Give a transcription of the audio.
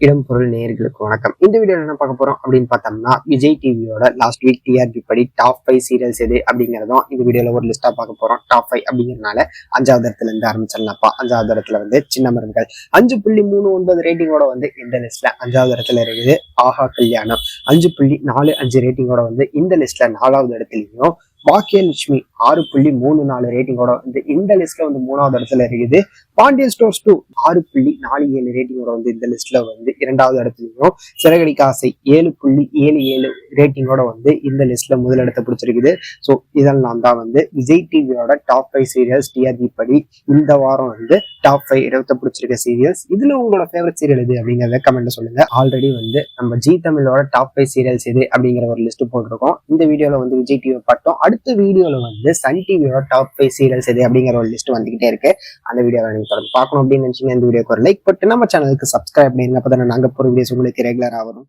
இடம் பொருள் நேயர்களுக்கு வணக்கம். இந்த வீடியோ என்ன பார்க்க போறோம் அப்படின்னு பார்த்தோம்னா விஜய் டிவியோட லாஸ்ட் வீக் டிஆர்பி படி டாப் ஃபைவ் சீரியல்ஸ் எது அப்படிங்கறதும் இந்த வீடியோல ஒரு லிஸ்டா பார்க்க போறோம். டாப் ஃபைவ் அப்படிங்கறதுனால அஞ்சாவது இடத்துல இருந்து ஆரம்பிச்சிடலாம்ப்பா. அஞ்சாவது இடத்துல வந்து சின்ன மருந்துகள். அஞ்சு புள்ளி மூணு ஒன்பது ரேட்டிங்கோட வந்து இந்த லிஸ்ட்ல அஞ்சாவது இடத்துல இருக்குது ஆஹா கல்யாணம். அஞ்சு புள்ளி நாலு அஞ்சு ரேட்டிங்கோட வந்து இந்த லிஸ்ட்ல நாலாவது இடத்துலயும் பாக்கியலட்சுமி ஆறு புள்ளி மூணு நாலு ரேட்டிங்கோட வந்து இந்த லிஸ்ட்ல வந்து மூணாவது இடத்துல இருக்குது. பாண்டியன் ஸ்டோர்ஸ் டூ ஆறு புள்ளி நாலு ஏழு ரேட்டிங்கோட வந்து இந்த லிஸ்ட்ல வந்து இரண்டாவது இடத்துலையும் சிறகடிக்க ஆசை ஏழு புள்ளி ஏழு ஏழு ரேட்டிங்கோட வந்து இந்த லிஸ்ட்ல முதலிடத்தை பிடிச்சிருக்குது. ஸோ இதெல்லாம் தான் வந்து விஜய் டிவியோட டாப் ஃபைவ் சீரியல்ஸ் டிஆர்பி படி இந்த வாரம் வந்து டாப் ஃபைவ் இடத்தை பிடிச்சிருக்க சீரியல்ஸ் இதுல உங்களோட ஃபேவரட் சீரியல் எது அப்படிங்கிறத கமெண்ட்ல சொல்லுங்க. ஆல்ரெடி வந்து நம்ம ஜி தமிழோட டாப் ஃபைவ் சீரியல்ஸ் எது அப்படிங்கிற ஒரு லிஸ்ட் போட்டிருக்கோம். இந்த வீடியோல வந்து விஜய் டிவி பார்த்தோம் அடுத்த வீடியோல வந்து சன் டிவியோட டாப் ஃபைவ் சீரியல்ஸ் எது அப்படிங்கிற ஒரு லிஸ்ட் வந்துகிட்டே இருக்கு. அந்த வீடியோவை நீங்க தொடர்ந்து பார்க்கணும் அப்படின்னு நினைச்சீங்க இந்த வீடியோக்கு ஒரு லைக் போட்டு நம்ம சேனலுக்கு சப்ஸ்கிரைப் பண்ணுங்க அப்பதான் நாங்க போற வீடியோஸ் உங்களுக்கு ரெகுலர் வரும்.